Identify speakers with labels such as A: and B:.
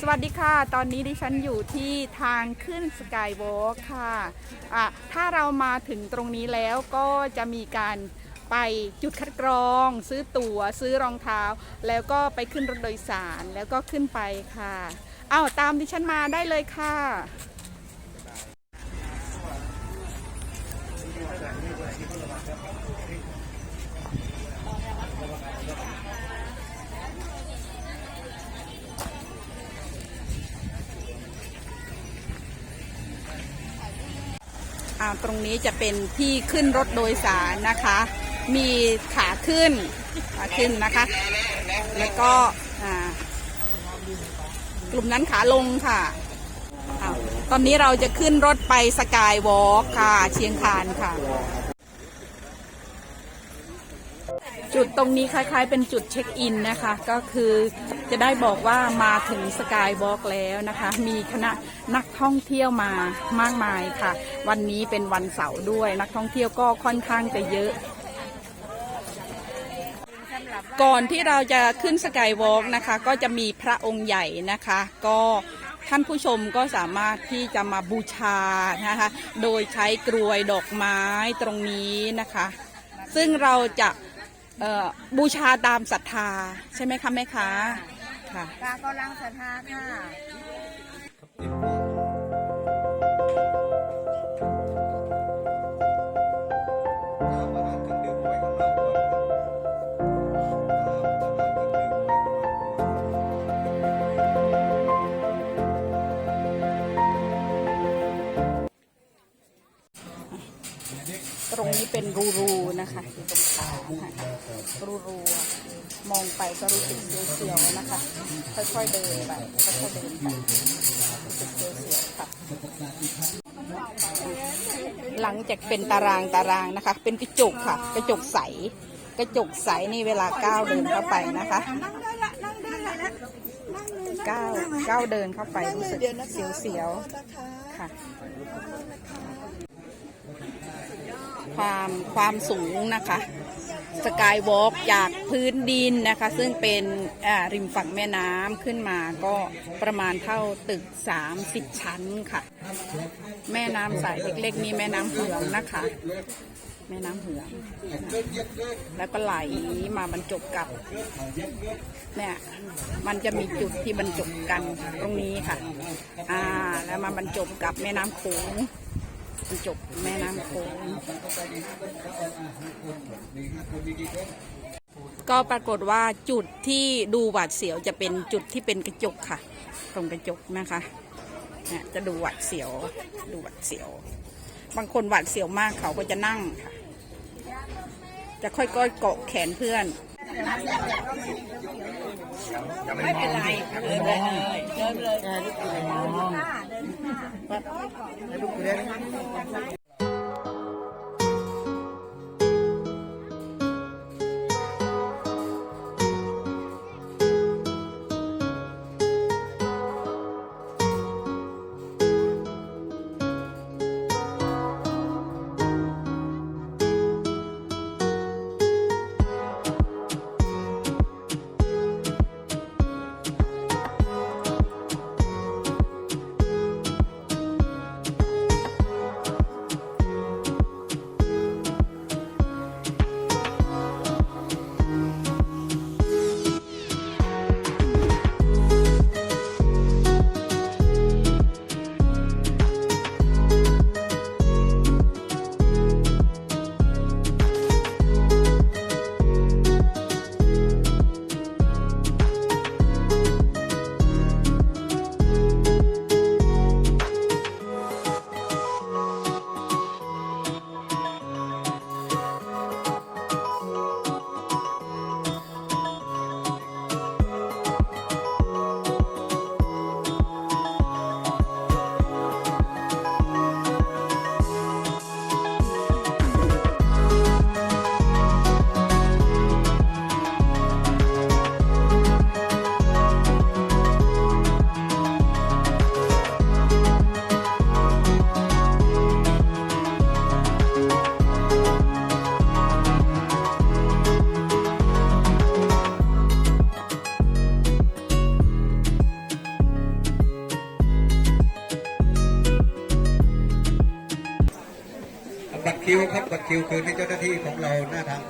A: สวัสดีค่ะ ตอนนี้ดิฉันอยู่ที่ทางขึ้นสกายวอล์คค่ะอะถ้าเรามาถึงตรงนี้แล้วก็จะมีการไปจุดคัดกรอง ซื้อตั๋ว ซื้อรองเท้า แล้วก็ไปขึ้นรถโดยสารแล้วก็ขึ้นไปค่ะอ้าวตามดิฉันมาได้เลยค่ะ ตรงนี้จะเป็นที่ขึ้นรถโดยสารนะคะ มีขาขึ้นขาขึ้นนะคะ แล้วก็กลุ่มนั้นขาลงค่ะ ตอนนี้เราจะขึ้นรถไปสกายวอล์กค่ะ เชียงคานค่ะ จุดตรงนี้คล้ายๆ เป็นจุดเช็คอินนะคะ ก็คือ จะได้บอกว่ามาถึงสกายวอล์กแล้วนะคะ มีคณะนักท่องเที่ยวมามากมายค่ะ วันนี้เป็นวันเสาร์ด้วยนักท่องเที่ยวก็ค่อนข้างจะเยอะ ก่อนที่เราจะขึ้นสกายวอล์กนะคะ ก็จะมีพระองค์ใหญ่นะคะ ก็ท่านผู้ชมก็สามารถที่จะมาบูชานะคะ โดยใช้กรวยดอกไม้ตรงนี้นะคะ ซึ่งเราจะบูชาตามศรัทธาใช่ไหมคะแม่ค้า ค่ะ
B: กากำลังศรัทธาค่ะ
A: ตรงนี้เป็นรูๆนะคะอยู่ตรงขาค่ะรูๆ มองไปก็รู้สึกเสียวๆนะคะ ค่อยๆเดินไปค่อยๆเดินไปรู้สึกเสียวๆค่ะ หลังจากเป็นตารางตารางนะคะ เป็นกระจกค่ะ กระจกใส กระจกใสนี่เวลาก้าวเดินเข้าไปนะคะ
B: นั่งได้ละนั่งได้ละนะนั่งเลยนะ
A: ก้าวก้าวเดินเข้าไปรู้สึกเสียวๆค่ะ ความความสูงนะคะสกายวอล์กจากพื้นดินนะคะ ซึ่งเป็นริมฝั่งแม่น้ำขึ้นมาก็ประมาณเท่าตึก 30 ชั้นค่ะ แม่น้ำสายเล็กๆ นี่แม่น้ำเหืองนะคะ แม่น้ำเหือง แล้วก็ไหลมาบรรจบกับเนี่ยมันจะมีจุดที่บรรจบกันตรงนี้ค่ะ อ่า แล้วมาบรรจบกับแม่น้ำโขง จบแม่น้ำโขงก็ปรากฏว่าจุดที่ดูหวาดเสียวจะเป็นจุดที่เป็นกระจกค่ะ ตรงกระจกนะคะเนี่ยจะดูหวาดเสียว ดูหวาดเสียว บางคนหวาดเสียวมากเขาก็จะนั่งค่ะ จะค่อยๆเกาะแขนเพื่อน
B: ไม่เป็นไรเดินเลยเดินเลย
A: ค
C: คิวครับบัตรคิวคืนให้เจ้าหน้าที่ของเราหน้าทาง